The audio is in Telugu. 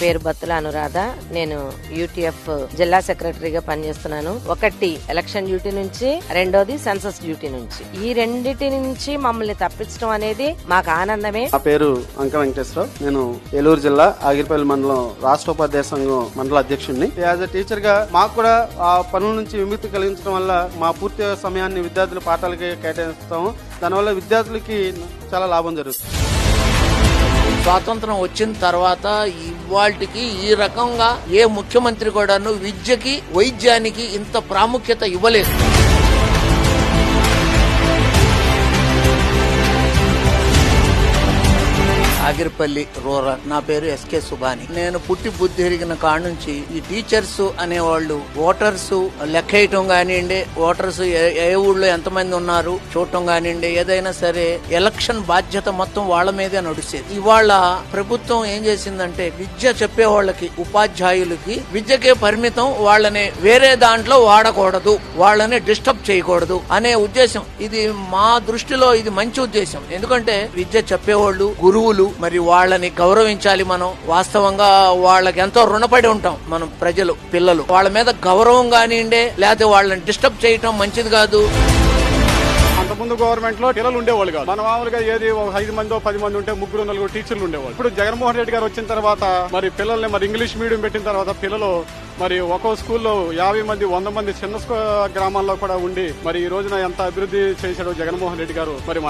పేరు బత్తుల అనురాధ. నేను యూటీఎఫ్ జిల్లా సెక్రటరీగా పనిచేస్తున్నాను. ఒకటి ఎలక్షన్ డ్యూటీ నుంచి రెండోది సెన్సస్ డ్యూటీ నుంచి. ఈ రెండిటి నుంచి మమ్మల్ని తప్పించడం అనేది మాకు ఆనందమే. నా పేరు అంక వెంకటేశ్వరరావు. నేను ఏలూరు జిల్లా ఆగిరిపల్లి మండలం రాష్ట్ర ఉపాధ్యాయ సంఘం మండల అధ్యక్షుడిని. యాజ్ అ టీచర్గా మాకు కూడా ఆ పనుల నుంచి విముక్తి కలిగించడం వల్ల మా పూర్తి సమయాన్ని విద్యార్థుల పాఠాలకి కేటాయిస్తాము. దానివల్ల విద్యార్థులకి చాలా లాభం జరుగుతుంది. స్వాతంత్రం వచ్చిన తర్వాత ఇవాళకి ఈ రకంగా ఏ ముఖ్యమంత్రి కూడాను విద్యకి వైద్యానికి ఇంత ప్రాముఖ్యత ఇవ్వలేదు. ఆగిరిపల్లి రూరల్. నా పేరు ఎస్కే సుబాని నేను పుట్టి బుద్ధి ఎరిగిన కాడ నుంచి ఈ టీచర్స్ అనేవాళ్ళు ఓటర్స్ లెక్కేయటం కానివ్వండి ఓటర్స్ ఏ- ఏ ఊళ్ళో ఎంతమంది ఉన్నారు చూడటం కానివ్వండి ఏదైనా సరే ఎలక్షన్ బాధ్యత మొత్తం వాళ్ళ మీదే నడిచేది ఇవాళ ప్రభుత్వం ఏం చేసిందంటే విద్య చెప్పే వాళ్ళకి ఉపాధ్యాయులకి విద్యకే పరిమితం వాళ్ళని వేరే దాంట్లో వాడకూడదు వాళ్ళని డిస్టర్బ్ చేయకూడదు అనే ఉద్దేశం. ఇది మా దృష్టిలో ఇది మంచి ఉద్దేశం. ఎందుకంటే విద్య చెప్పేవాళ్ళు గురువులు మరి వాళ్ళని గౌరవించాలి మనం. వాస్తవంగా వాళ్ళకి ఎంతో రుణపడి ఉంటాం మనం ప్రజలు పిల్లలు. వాళ్ళ మీద గౌరవం కానివ్వండి లేకపోతే వాళ్ళని డిస్టర్బ్ చేయటం మంచిది కాదు. అంతకుముందు గవర్నమెంట్లో పిల్లలు ఉండేవాళ్ళు కాదు. మన మామూలుగా ఏది ఒక ఐదు మందో పది మంది ఉంటే ముగ్గురు నలుగురు టీచర్లు ఉండేవాళ్ళు. ఇప్పుడు జగన్మోహన్ రెడ్డి గారు వచ్చిన తర్వాత మరి పిల్లల్ని మరి ఇంగ్లీష్ మీడియం పెట్టిన తర్వాత పిల్లలు మరి ఒక్కో స్కూల్లో యాభై మంది వంద మంది చిన్న స్కూ- గ్రామాల్లో కూడా ఉండి మరి ఈ రోజున ఎంత అభివృద్ధి చేశాడో జగన్మోహన్ రెడ్డి గారు మరి